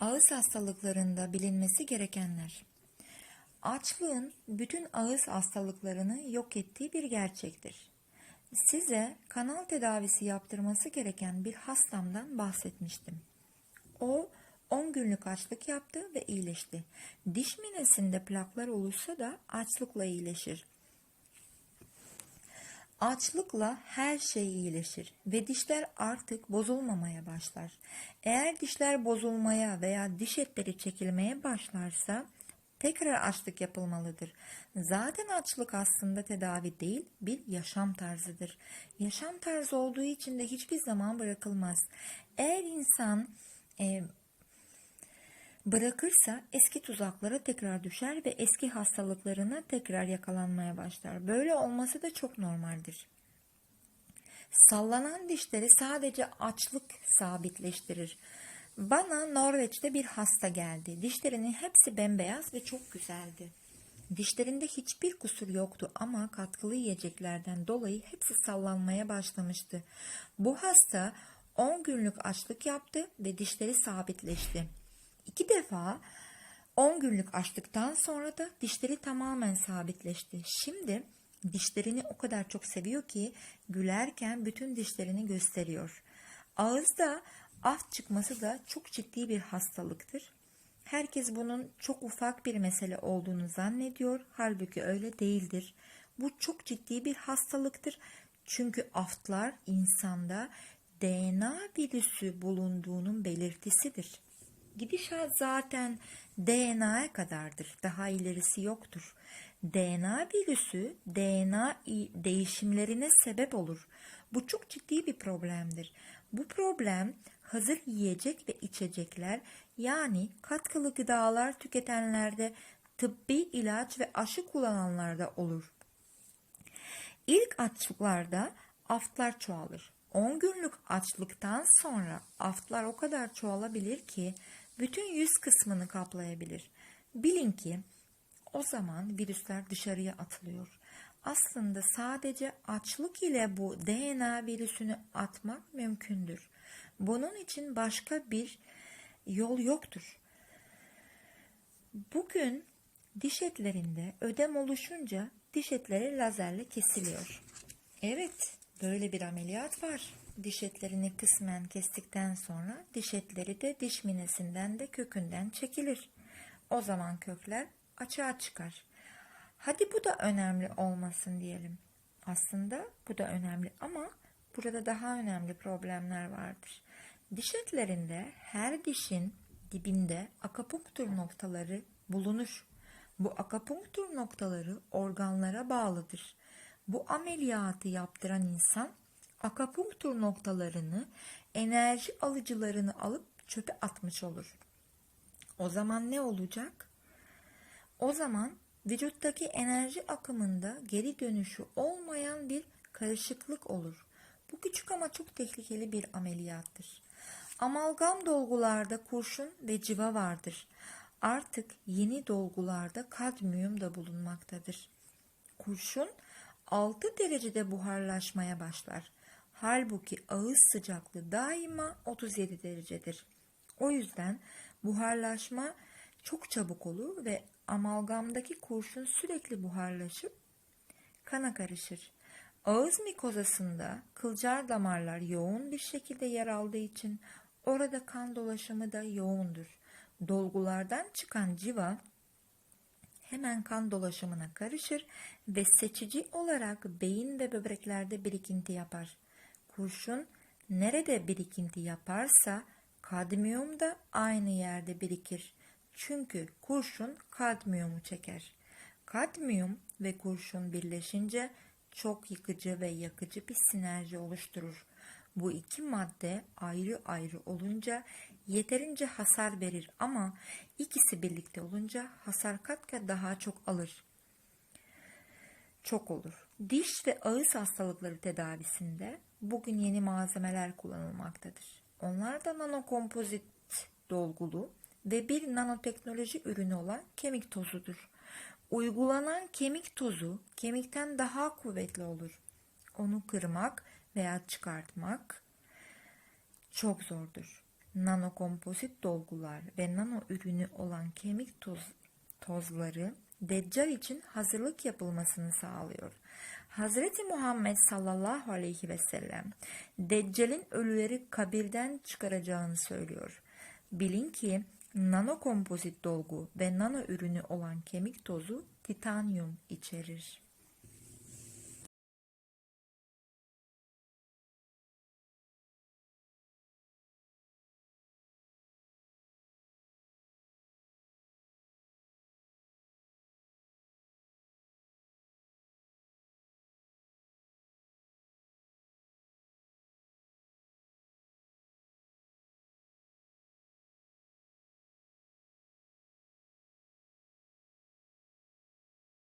Ağız hastalıklarında bilinmesi gerekenler. Açlığın bütün ağız hastalıklarını yok ettiği bir gerçektir. Size kanal tedavisi yaptırması gereken bir hastamdan bahsetmiştim. O 10 günlük açlık yaptı ve iyileşti. Diş minesinde plaklar olursa da açlıkla iyileşir. Açlıkla her şey iyileşir ve dişler artık bozulmamaya başlar. Eğer dişler bozulmaya veya diş etleri çekilmeye başlarsa tekrar açlık yapılmalıdır. Zaten açlık aslında tedavi değil bir yaşam tarzıdır. Yaşam tarzı olduğu için de hiçbir zaman bırakılmaz. Eğer insan e, bırakırsa eski tuzaklara tekrar düşer ve eski hastalıklarına tekrar yakalanmaya başlar. Böyle olması da çok normaldir. Sallanan dişleri sadece açlık sabitleştirir. Bana Norveç'te bir hasta geldi. Dişlerinin hepsi bembeyaz ve çok güzeldi. Dişlerinde hiçbir kusur yoktu ama katkılı yiyeceklerden dolayı hepsi sallanmaya başlamıştı. Bu hasta 10 günlük açlık yaptı ve dişleri sabitleşti. İki defa 10 günlük açlıktan sonra da dişleri tamamen sabitleşti. Şimdi dişlerini o kadar çok seviyor ki gülerken bütün dişlerini gösteriyor. Ağızda af çıkması da çok ciddi bir hastalıktır. Herkes bunun çok ufak bir mesele olduğunu zannediyor. Halbuki öyle değildir. Bu çok ciddi bir hastalıktır. Çünkü aftlar insanda DNA virüsü bulunduğunun belirtisidir. Gidişat zaten DNA'ya kadardır. Daha ilerisi yoktur. DNA virüsü DNA değişimlerine sebep olur. Bu çok ciddi bir problemdir. Bu problem hazır yiyecek ve içecekler yani katkılı gıdalar tüketenlerde, tıbbi ilaç ve aşı kullananlarda olur. İlk açlıklarda aftlar çoğalır. 10 günlük açlıktan sonra aftlar o kadar çoğalabilir ki bütün yüz kısmını kaplayabilir. Bilin ki o zaman virüsler dışarıya atılıyor. Aslında sadece açlık ile bu DNA virüsünü atmak mümkündür. Bunun için başka bir yol yoktur. Bugün diş etlerinde ödem oluşunca diş etleri lazerle kesiliyor. Evet, böyle bir ameliyat var. Diş etlerini kısmen kestikten sonra diş etleri de diş minesinden de kökünden çekilir. O zaman kökler açığa çıkar. Hadi bu da önemli olmasın diyelim. Aslında bu da önemli ama burada daha önemli problemler vardır. Diş etlerinde her dişin dibinde akapunktur noktaları bulunur. Bu akapunktur noktaları organlara bağlıdır. Bu ameliyatı yaptıran insan akapunktur noktalarını, enerji alıcılarını alıp çöpe atmış olur. O zaman ne olacak? O zaman vücuttaki enerji akımında geri dönüşü olmayan bir karışıklık olur. Bu küçük ama çok tehlikeli bir ameliyattır. Amalgam dolgularda kurşun ve civa vardır. Artık yeni dolgularda kadmiyum da bulunmaktadır. Kurşun 6 derecede buharlaşmaya başlar. Halbuki ağız sıcaklığı daima 37 derecedir. O yüzden buharlaşma çok çabuk olur ve amalgamdaki kurşun sürekli buharlaşıp kana karışır. Ağız mikozasında kılcal damarlar yoğun bir şekilde yer aldığı için orada kan dolaşımı da yoğundur. Dolgulardan çıkan civa hemen kan dolaşımına karışır ve seçici olarak beyin ve böbreklerde birikinti yapar. Kurşun nerede birikinti yaparsa kadmiyum da aynı yerde birikir. Çünkü kurşun kadmiyumu çeker. Kadmiyum ve kurşun birleşince çok yıkıcı ve yakıcı bir sinerji oluşturur. Bu iki madde ayrı ayrı olunca yeterince hasar verir ama ikisi birlikte olunca hasar kat kat daha çok alır. Çok olur. Diş ve ağız hastalıkları tedavisinde bugün yeni malzemeler kullanılmaktadır. Onlar da nanokompozit dolgulu ve bir nanoteknoloji ürünü olan kemik tozudur. Uygulanan kemik tozu kemikten daha kuvvetli olur. Onu kırmak veya çıkartmak çok zordur. nanokompozit dolgular ve nano ürünü olan kemik toz, tozları Deccal için hazırlık yapılmasını sağlıyor. Hazreti Muhammed sallallahu aleyhi ve sellem Deccal'in ölüleri kabirden çıkaracağını söylüyor. Bilin ki nanokompozit dolgu ve nano ürünü olan kemik tozu titanyum içerir.